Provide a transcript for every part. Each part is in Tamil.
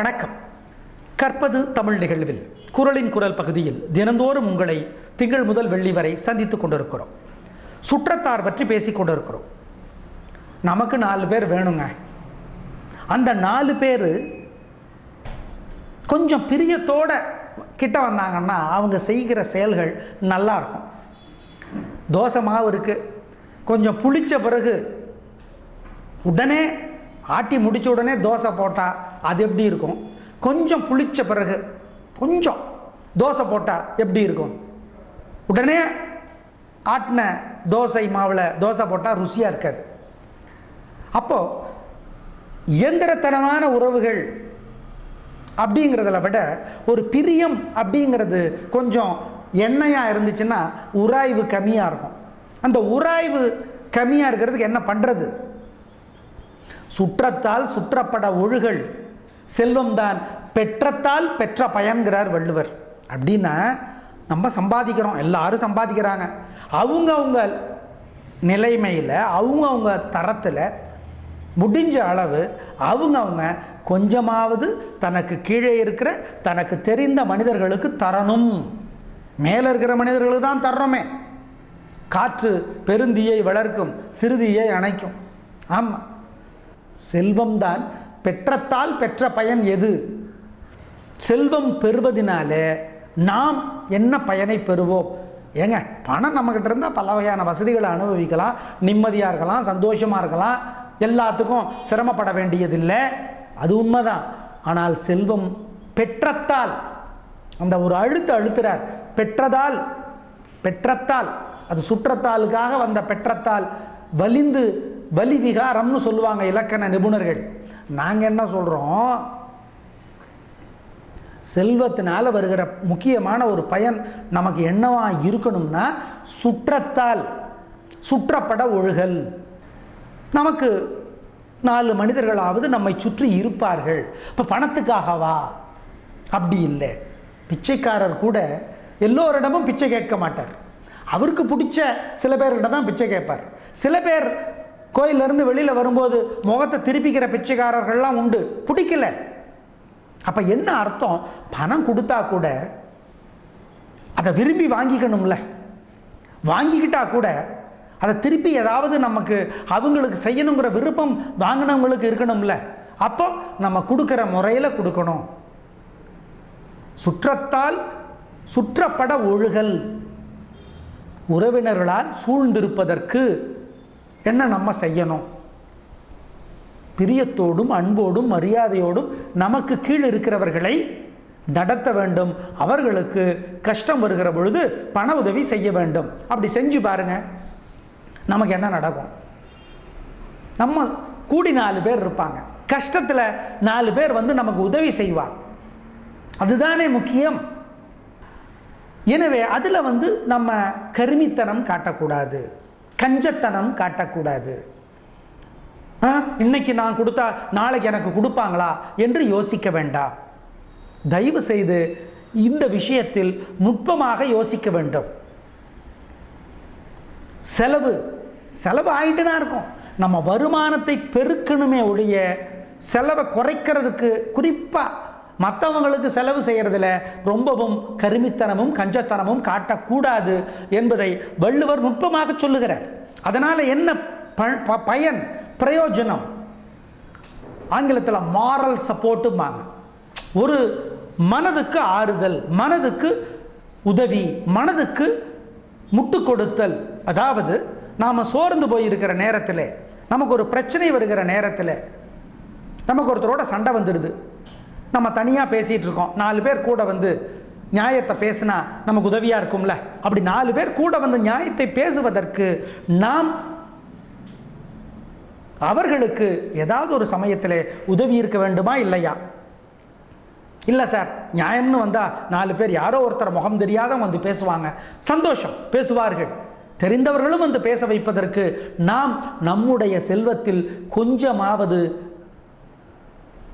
வணக்கம். கற்பது தமிழ் நிகழ்வில் குரலின் குரல் பகுதியில் தினந்தோறும் உங்களை திங்கள் முதல் வெள்ளி வரை சந்தித்துக் கொண்டிருக்கிறோம். சுற்றத்தார் பற்றி பேசிக் கொண்டிருக்கிறோம். நமக்கு நாலு பேர் வேணுங்க. அந்த நாலு பேர் கொஞ்சம் பிரியத்தோட கிட்ட வந்தாங்கன்னா அவங்க செய்கிற செயல்கள் நல்லா இருக்கும். தோசை மாவு இருக்குது கொஞ்சம் புளிச்ச பிறகு உடனே ஆட்டி முடிச்ச உடனே தோசை போட்டால் அது எப்படி இருக்கும்? கொஞ்சம் புளிச்ச பிறகு கொஞ்சம் தோசை போட்டால் எப்படி இருக்கும்? உடனே ஆட்டின தோசை மாவில் தோசை போட்டால் ருசியாக இருக்காது. அப்போது இயந்திரத்தனமான உறவுகள் அப்படிங்கிறதுல விட ஒரு பிரியம் அப்படிங்கிறது கொஞ்சம் எண்ணெயாக இருந்துச்சுன்னா உராய்வு கம்மியாக இருக்கும். அந்த உராய்வு கம்மியாக இருக்கிறதுக்கு என்ன பண்ணுறது சுற்றத்தால் சுற்றப்பட ஒழுகல் செல்வம்தான். பெற்றத்தால் பெற்ற பயன்கிறார் வள்ளுவர். அப்படின்னா நம்ம சம்பாதிக்கிறோம். எல்லாரும் சம்பாதிக்கிறாங்க. அவங்க அவங்க நிலைமையில் அவங்க அவங்க தரத்தில் முடிஞ்ச அளவு அவங்க அவங்க கொஞ்சமாவது தனக்கு கீழே இருக்கிற தனக்கு தெரிந்த மனிதர்களுக்கு தரணும். மேலே இருக்கிற மனிதர்களுக்கு தான் தர்றோமே. காற்று பெருந்தீயை வளர்க்கும் சிறுதீயை அணைக்கும். ஆமாம் செல்வம்தான் பெற்றத்தால் பெற்ற பயன் எது? செல்வம் பெறுவதினாலே நாம் என்ன பயனை பெறுவோம்? ஏங்க பணம் நம்மக்கிட்ட இருந்தால் பல வகையான வசதிகளை அனுபவிக்கலாம். நிம்மதியாக இருக்கலாம் சந்தோஷமாக இருக்கலாம். எல்லாத்துக்கும் சிரமப்பட வேண்டியதில்லை. அது உண்மைதான். ஆனால் செல்வம் பெற்றத்தால் அந்த ஒரு அழுத்து அழுத்துறார். பெற்றதால் பெற்றத்தால் அது சுற்றத்தாலுக்காக வந்த பெற்றத்தால் வலிந்து வலி விகாரம்னு சொல்லுவாங்க இலக்கண நிபுணர்கள். நாங்கள் என்ன சொல்கிறோம் செல்வத்தினால் வருகிற முக்கியமான ஒரு பயன் நமக்கு என்னவா இருக்கணும்னா சுற்றத்தால் சுற்றப்பட ஒழுகல். நமக்கு நாலு மனிதர்களாவது நம்மை சுற்றி இருப்பார்கள். இப்போ பணத்துக்காகவா? அப்படி இல்லை. பிச்சைக்காரர் கூட எல்லோரிடமும் பிச்சை கேட்க மாட்டார். அவருக்கு பிடிச்ச சில பேர்கிட்ட தான் பிச்சை கேட்பார். சில பேர் கோயிலிருந்து வெளியில் வரும்போது முகத்தை திருப்பிக்கிற பிச்சைக்காரர்கள்லாம் உண்டு. பிடிக்கல. அப்போ என்ன அர்த்தம்? பணம் கொடுத்தா கூட அதை விரும்பி வாங்கிக்கணும்ல. வாங்கிக்கிட்டா கூட அதை திருப்பி ஏதாவது நமக்கு அவங்களுக்கு செய்யணுங்கிற விருப்பம் வாங்கினவங்களுக்கு இருக்கணும்ல. அப்போ நம்ம கொடுக்குற முறையில் கொடுக்கணும். சுற்றத்தால் சுற்றப்பட ஒழுகல். உறவினர்களால் சூழ்ந்திருப்பதற்கு என்ன நம்ம செய்யணும்? பிரியத்தோடும் அன்போடும் மரியாதையோடும் நமக்கு கீழ் இருக்கிறவர்களை நடத்த வேண்டும். அவர்களுக்கு கஷ்டம் வருகிற பொழுது பண உதவி செய்ய வேண்டும். அப்படி செஞ்சு பாருங்க. நமக்கு என்ன நடக்கும்? நம்ம கூடி நாலு பேர் இருப்பாங்க. கஷ்டத்தில் நாலு பேர் வந்து நமக்கு உதவி செய்வாங்க. அதுதானே முக்கியம். எனவே அதில் வந்து நம்ம கருமித்தனம் காட்டக்கூடாது. கஞ்சத்தனம் காட்டக்கூடாது. ஆ, இன்னைக்கு நான் கொடுத்தா நாளைக்கு எனக்கு கொடுப்பாங்களா என்று யோசிக்க வேண்டாம். தயவு செய்து இந்த விஷயத்தில் நுட்பமாக யோசிக்க வேண்டும். செலவு செலவு ஆகிட்டு தான் இருக்கும். நம்ம வருமானத்தை பெருக்கணுமே ஒழிய செலவை குறைக்கிறதுக்கு குறிப்பாக மற்றவங்களுக்கு செலவு செய்கிறதுல ரொம்பவும் கருமித்தனமும் கஞ்சத்தனமும் காட்டக்கூடாது என்பதை வள்ளுவர் நுட்பமாக சொல்லுகிறார். அதனால் என்ன ப- ப- பயன் பிரயோஜனம்? ஆங்கிலத்தில் மாரல் சப்போர்ட்டுமாங்க ஒரு மனதுக்கு ஆறுதல் மனதுக்கு உதவி மனதுக்கு முட்டு கொடுத்தல். அதாவது நாம் சோர்ந்து போயிருக்கிற நேரத்தில் நமக்கு ஒரு பிரச்சனை வருகிற நேரத்தில் நமக்கு ஒருத்தரோட சண்டை வந்துடுது. நம்ம தனியாக பேசிகிட்டு இருக்கோம். நாலு பேர் கூட வந்து நியாயத்தை பேசினா நமக்கு உதவியாக இருக்கும்ல? அப்படி நாலு பேர் கூட வந்து நியாயத்தை பேசுவதற்கு நாம் அவர்களுக்கு ஏதாவது ஒரு சமயத்தில் உதவி இருக்க வேண்டுமா இல்லையா? இல்லை சார் நியாயம்னு வந்தால் நாலு பேர் யாரோ ஒருத்தர் முகம் தெரியாதவங்க வந்து பேசுவாங்க. சந்தோஷம் பேசுவார்கள். தெரிந்தவர்களும் வந்து பேச வைப்பதற்கு நாம் நம்முடைய செல்வத்தில் கொஞ்சமாவது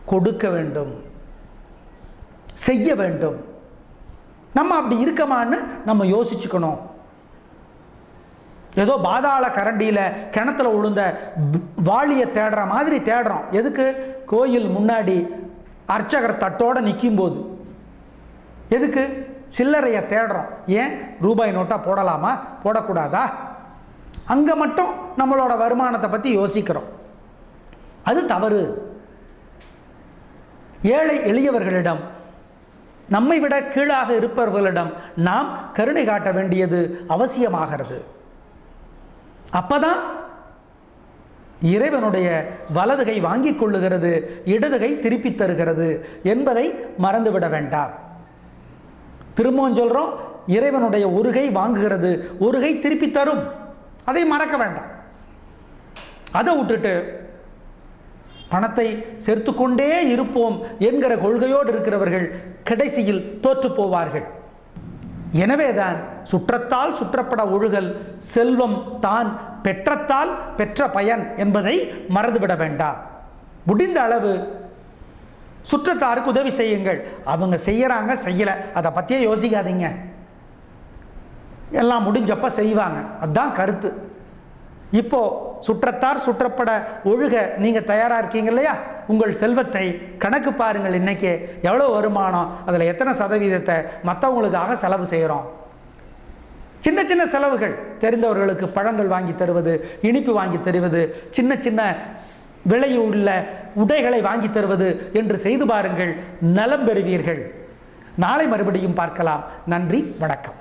கொடுக்க வேண்டும். செய்ய வேண்டும். நம்ம அப்படி இருக்கமான்னு நம்ம யோசிச்சுக்கணும். ஏதோ பாதாள கரண்டியில் கிணத்துல விழுந்த வாளியை தேடுற மாதிரி தேடுறோம். எதுக்கு? கோயில் முன்னாடி அர்ச்சகர் தட்டோட நிற்கும்போது எதுக்கு? சில்லறையை தேடுறோம். ஏன்? ரூபாய் நோட்டாக போடலாமா? போடக்கூடாதா? அங்கே மட்டும் நம்மளோட வருமானத்தை பற்றி யோசிக்கிறோம். அது தவறு. ஏழை எளியவர்களிடம் நம்மை விட கீழாக இருப்பவர்களிடம் நாம் கருணை காட்ட வேண்டியது அவசியமாகிறது. அப்பதான் இறைவனுடைய வலதுகை வாங்கிக் கொள்ளுகிறது இடதுகை திருப்பித் தருகிறது என்பதை மறந்துவிட வேண்டாம். திரும்பவும் சொல்கிறோம் இறைவனுடைய ஒருகை வாங்குகிறது ஒருகை திருப்பி தரும். அதை மறக்க வேண்டாம். அதை விட்டுட்டு பணத்தை சேர்த்து கொண்டே இருப்போம் என்கிற கொள்கையோடு இருக்கிறவர்கள் கடைசியில் தோற்று போவார்கள். எனவேதான் சுற்றத்தால் சுற்றப்பட ஒழுகல் செல்வம் தான் பெற்றத்தால் பெற்ற பயன் என்பதை மறந்துவிட வேண்டாம். முடிந்த அளவு சுற்றத்தாருக்கு உதவி செய்யுங்கள். அவங்க செய்யறாங்க செய்யலை அதை பற்றியே யோசிக்காதீங்க. எல்லாம் முடிஞ்சப்ப செய்வாங்க. அதுதான் கருத்து. இப்போது சுற்றத்தார் சுற்றப்பட ஒழுக நீங்க தயாரா இருக்கீங்க இல்லையா? உங்கள் செல்வத்தை கணக்கு பாருங்கள் இன்றைக்கி எவ்வளோ வருமானம்? அதில் எத்தனை சதவீதத்தை மற்றவங்களுக்காக செலவு செய்கிறோம் சின்ன சின்ன செலவுகள். தெரிந்தவர்களுக்கு பழங்கள் வாங்கி தருவது இனிப்பு வாங்கி தருவது சின்ன சின்ன விலையுள்ள உடைகளை வாங்கி தருவது என்று செய்து பாருங்கள். நலம் பெறுவீர்கள். நாளை மறுபடியும் பார்க்கலாம். நன்றி வணக்கம்.